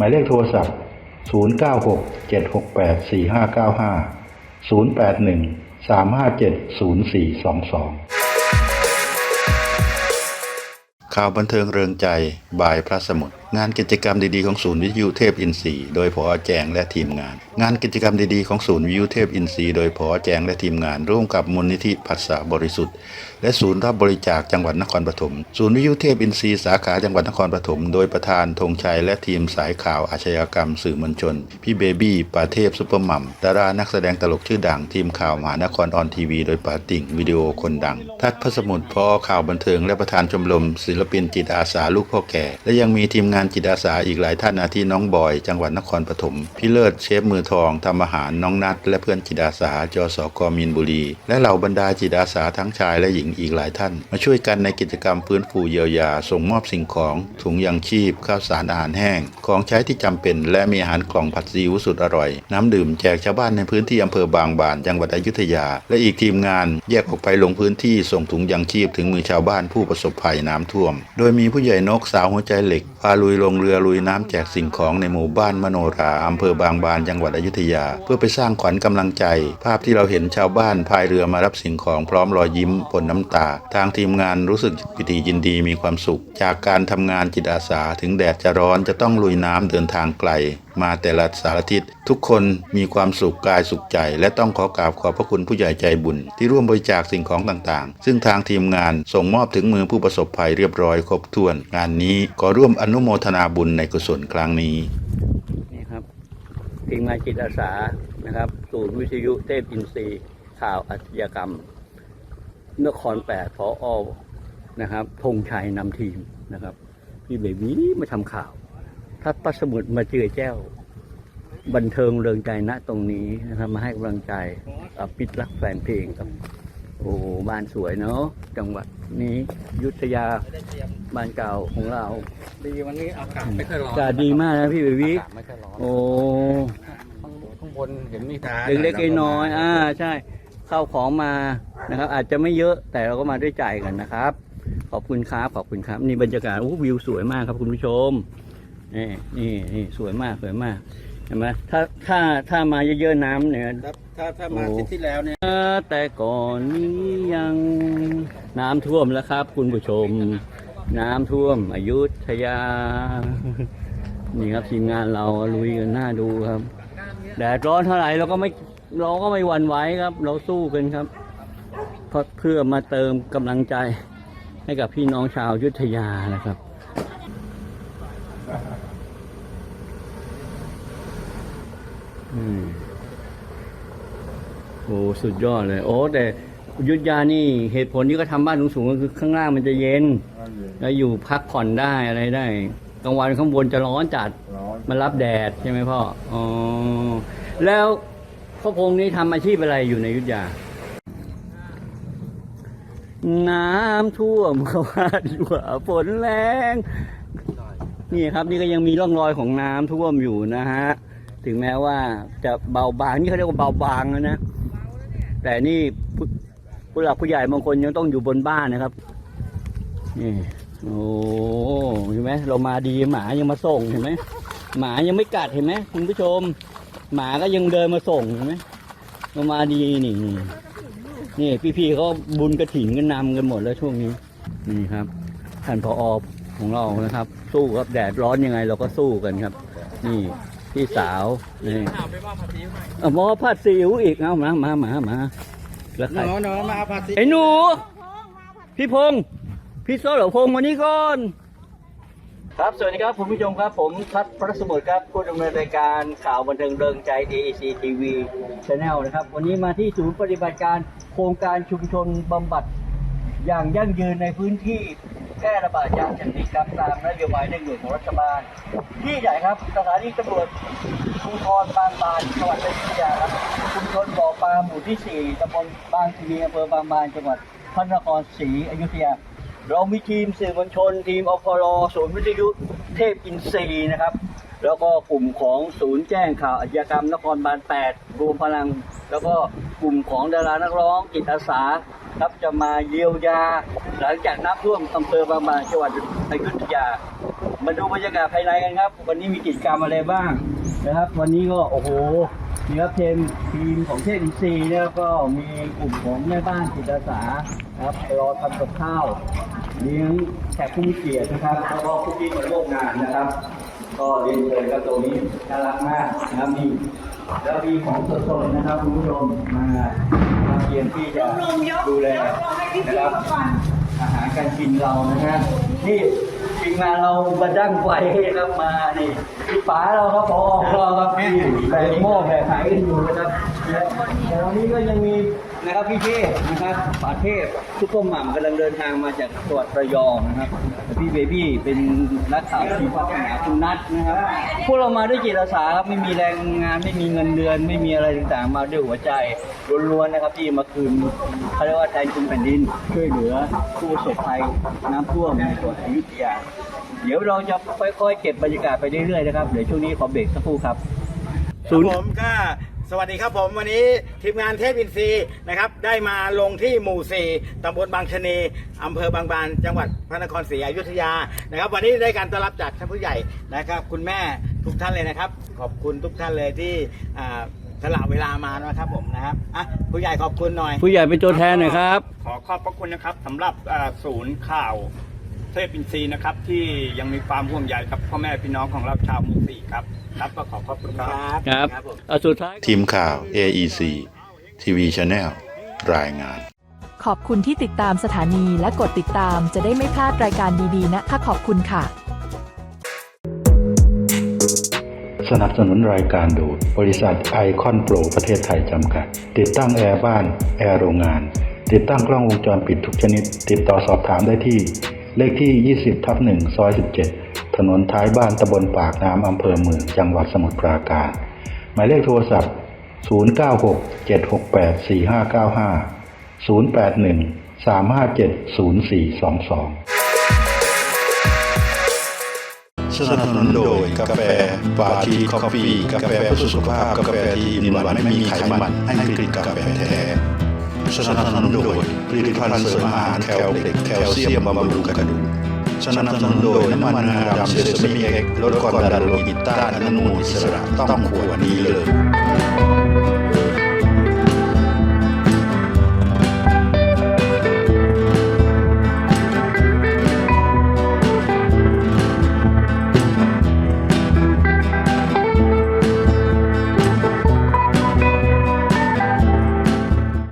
หมายเลขโทรศัพท์ 096 768 4595 081 357 0422 ข่าวบันเทิงเริงใจบายพระสมุทร งานกิจกรรมดีๆของศูนย์วิทยุเทพอินทรีย์โดยผอแจงและทีมงาน งานกิจกรรมดีๆของศูนย์วิทยุเทพอินทรีย์โดยผอแจงและทีมงาน ร่วมกับมูลนิธิผัสสะบริสุทธิ์ และศูนย์รับบริจาคจังหวัดนครปฐมศูนย์วิทยุเทพอินทรีย์สาขาจังหวัดนครปฐมโดยประธานธงชัยและทีมสายข่าวอาชญากรรม สื่อมวลชน พี่เบบี้ปาเทพซุปเปอร์มัมดารานักแสดงตลกชื่อดังทีมข่าวมหานครออนทีวี โดยปาติ่งวิดีโอคนดัง ทัดพสมุทรพอข่าวบันเทิงและประธานชมรมศิลปินจิตอาสาลูกพ่อแก่และยังมีทีมงานจิตอาสาอีกหลายท่านอาทิน้องบอย จังหวัดนครปฐมพี่เลิศเชฟมือทองทำอาหารน้องนัด และเพื่อนจิตอาสาจสกมีนบุรี และเหล่าบรรดาจิตอาสาทั้งชายและหญิงอีกหลายท่าน มาช่วยกันในกิจกรรมฟื้นฟูเยียวยา ส่งมอบสิ่งของ ถุงยางชีพ ข้าวสารอาหารแห้ง ของใช้ที่จำเป็น และมีอาหารกล่องผัดซีอิ๊วสุดอร่อย น้ำดื่มแจกชาวบ้านในพื้นที่อำเภอบางบาน จังหวัดอยุธยา และอีกทีมงาน แยกออกไปลงพื้นที่ส่งถุงยางชีพถึงมือชาวบ้านผู้ประสบภัยน้ำท่วม โดยมีผู้ใหญ่นกสาวหัวใจเหล็กพาลุยลงเรือลุยน้ำแจกสิ่งของในหมู่บ้านมโนราอำเภอบางบานจังหวัดอยุธยา เพื่อไปสร้างขวัญกำลังใจ ภาพที่เราเห็นชาวบ้านพายเรือมารับสิ่งของพร้อมรอยยิ้มปนน้ำตา ทางทีมงานรู้สึกปิติยินดีมีความสุข จากการทำงานจิตอาสาถึงแดดจะร้อนจะต้องลุยน้ำเดินทางไกลมาแต่ละสารทิศทุกคนมีความสุขกายสุขใจ และต้องขอกราบขอบพระคุณผู้ใหญ่ใจบุญ ที่ร่วมบริจาคสิ่งของต่างๆ ซึ่งทางทีมงานส่งมอบถึงมือผู้ประสบภัยเรียบร้อยครบถ้วน งานนี้ขอร่วมอนุโมทนาบุญในกุศลครั้งนี้นี่ครับทีมงานจิตอาสานะครับศูนย์วิทยุเทพอินทรีย์ข่าวอาชญากรรมนครแปดพออนะครับธงชัยนำทีมนะครับพี่เบบี้มาทำข่าว ถ้าปัสมุดมาเจอแจ้ว บันเทิงเริงใจณตรงนี้นะครับมาให้กำลังใจกับปิดรักแฟนเพลงครับ โอ้บ้านสวยเนาะจังหวัดนี้อยุทธยาบ้านเก่าของเราดีวันนี้อากาศไม่ค่อยร้อนอากาศดีมากนะพี่เบบี้อากาศไม่ค่อยร้อนโอ้ข้างข้างบนเห็นมีฟ้าเล็กๆน้อยๆอ่าใช่เข้าของมานะครับ อาจจะไม่เยอะแต่เราก็มาด้วยใจกันนะครับ ขอบคุณครับขอบคุณครับ นี่บรรยากาศโอ้วิวสวยมากครับคุณผู้ชม นี่นี่นี่สวยมากสวยมากเห็นไหมถ้าถ้าถ้ามาเยอะๆน้ำเนี่ย ครับถ้าถ้ามาโอ้ อาทิตย์ที่แล้วเนี่ยแต่ก่อนนี้ยังน้ำท่วมแล้วครับ คุณผู้ชม น้ำท่วมอยุธยา นี่ครับทีมงานเราลุยกันหน้าดูครับแดดร้อนเท่าไหร่เราก็ไม่เราก็ไม่หวั่นไหวครับ เราสู้กันครับเพราะเพื่อมาเติมกำลังใจให้กับพี่น้องชาวอยุธยานะครับ อืม โอ้สุดยอดเลย โอ้ แต่อยุทธยานี่เหตุผลที่ก็ทำบ้านสูงๆก็คือข้างล่างมันจะเย็น แล้วอยู่พักผ่อนได้อะไรได้กลางวันข้างบนจะร้อนจัดมันรับแดดใช่ไหมพ่ออ๋อแล้วพ่อพงษ์นี่ทำอาชีพอะไรอยู่ในอยุทธยา น้ำท่วมเขาว่าดีกว่าฝนแรง นี่ครับ นี่ก็ยังมีร่องรอยของน้ำท่วมอยู่นะฮะ ถึงแม้ว่าจะเบาบางนี่เขาเรียกว่าเบาบางแล้วนะ แต่นี่ผู้หลักผู้ใหญ่บางคนยังต้องอยู่บนบ้านนะครับ นี่โอ้เห็นไหมเรามาดีหมายังมาส่งเห็นไหมหมายังไม่กัดเห็นไหมคุณผู้ชม หมาก็ยังเดินมาส่งเห็นไหมเรามาดีนี่นี่นี่พี่ๆเขาบุญกระถิ่นกันนำกันหมดแล้วช่วงนี้นี่ครับท่านพออของเรานะครับ สู้ครับแดดร้อนยังไงเราก็สู้กันครับ นี่ พี่สาวนี่เอาหมอผัดซีอิ๊วอีกเอามามามามาแล้วหใครนอหนอมาเอาภาษีไอ้หนู พี่พงศ์พี่โซเหลพงศ์มานี่ก่อน ครับสวัสดีครับคุณผู้ชมครับ ผมทัศน์พระสมุทรครับผู้ดำเนินรายการข่าวบันเทิงเริงใจ AEC TV Channel นะครับ วันนี้มาที่ศูนย์ปฏิบัติการโครงการชุมชนบำบัดอย่างยั่งยืนในพื้นที่ แพร่ระบาดยาเสพติดครับตามนโยบายเร่งด่วนของรัฐบาล ที่ใหญ่ครับสถานีตำรวจภูธรบางบานจังหวัดอยุธยาครับชุมชนบ่อปลาหมู่ที่ 4ตำบลบางทีอำเภอบางบานจังหวัดพระนครศรีอยุธยา เรามีทีมสื่อมวลชน ทีมอพรศูนย์วิทยุเทพอินทรีนะครับ แล้วก็กลุ่มของศูนย์แจ้งข่าวอาชญากรรมนครบาล 8 รวมพลัง แล้วก็กลุ่มของดารานักร้องจิตอาสาครับจะมาเยียวยา หลังจากน้ำท่วมอำเภอบางบานจังหวัดอยุธยา มาดูบรรยากาศภายในกันครับ วันนี้มีกิจกรรมอะไรบ้างนะครับ วันนี้ก็โอ้โหมีครับทีมทีมของเทพอินทรีย์เนี่ยก็มีกลุ่มของแม่บ้านจิตอาสาครับรอทำกับข้าวเลี้ยงแขกผู้มีเกียรตินะครับแล้วก็ผู้ที่มาร่วมงานนะครับ ก็เรียนเชิญครับตัวนี้น่ารักมากนะครับมีแล้วมีของสดๆนะครับคุณผู้ชมมามาเตรียมที่จะดูแลนะครับอาหารการกินเรานะฮะนี่ทีมงานเราบันดั้งไฟครับมานี่พี่ป๋าเราครับพอของเราครับที่แบกหม้อแบกขายกันอยู่นะครับและแล้วนี้ก็ยังมี นะครับพี่เทพนะครับป๋าเทพทุกคนหม่ำกำลังเดินทางมาจากจังหวัดระยองนะครับพี่เบบี้เป็นนักข่าวทีมพัฒนาคุณนัทนะครับพวกเรามาด้วยจิตอาสาครับไม่มีแรงงานไม่มีเงินเดือน ไม่มีอะไรต่างๆ มาด้วยหัวใจล้วนๆนะครับที่มาคืนเขาเรียกว่าแทนคุณแผ่นดินช่วยเหลือผู้ประสบภัยน้ำท่วมในจังหวัดอยุธยาเดี๋ยวเราจะค่อยๆเก็บบรรยากาศไปเรื่อยๆนะครับเดี๋ยวช่วงนี้ขอเบรกสักครู่ครับครับผมก็ สวัสดีครับผมวันนี้ทีมงานเทพอินทรีย์นะครับ ได้มาลงที่หมู่4ตำบลบางชะนีอำเภอบางบาน จังหวัดพระนครศรีอยุธยานะครับ วันนี้ได้การต้อนรับจากท่านผู้ใหญ่นะครับ คุณแม่ทุกท่านเลยนะครับ ขอบคุณทุกท่านเลยที่อ่าสละเวลามานะครับผมนะครับอะผู้ใหญ่ขอบคุณหน่อย ผู้ใหญ่เป็นตัวแทนหน่อยครับ ขอขอบพระคุณนะครับสำหรับอ่าศูนย์ข่าว เทพอินทรีย์นะครับ ที่ยังมีความห่วงใยกับพ่อแม่พี่น้องของเราชาวหมู่สี่ครับครับก็ขอขอบคุณครับครับครับผมเอาสุดท้ายทีมข่าว AEC TV Channel รายงาน ขอบคุณที่ติดตามสถานีและกดติดตามจะได้ไม่พลาดรายการดีๆนะคะขอบคุณค่ะ สนับสนุนรายการโดยบริษัทไอคอนโปรประเทศไทยจำกัด ติดตั้งแอร์บ้าน แอร์โรงงาน ติดตั้งกล้องวงจรปิดทุกชนิด ติดต่อสอบถามได้ที่ เลขที่ 20 ทับ1ซอย 17 ถนนท้ายบ้านตำบลปากน้ำอำเภอเมืองจังหวัดสมุทรปราการ หมายเลขโทรศัพท์ 096 768 4595 081 357 0422 สนับสนุนโดยกาแฟฟาชีคอฟฟี่ กาแฟเพื่อสุขภาพ กาแฟที่อินวันไม่มีไขมัน ให้กลิ่นกาแฟแท้ สนับสนุนโดยผลิตภัณฑ์เสริมอาหารแคลเด็กแคลเซียมบำรุงกระดูกสนับสนุนโดยน้ำมันงาดำเซซามิเอ็กลดความดันโลหิตต้านอนุมูลอิสระต้องขวดนี้เลย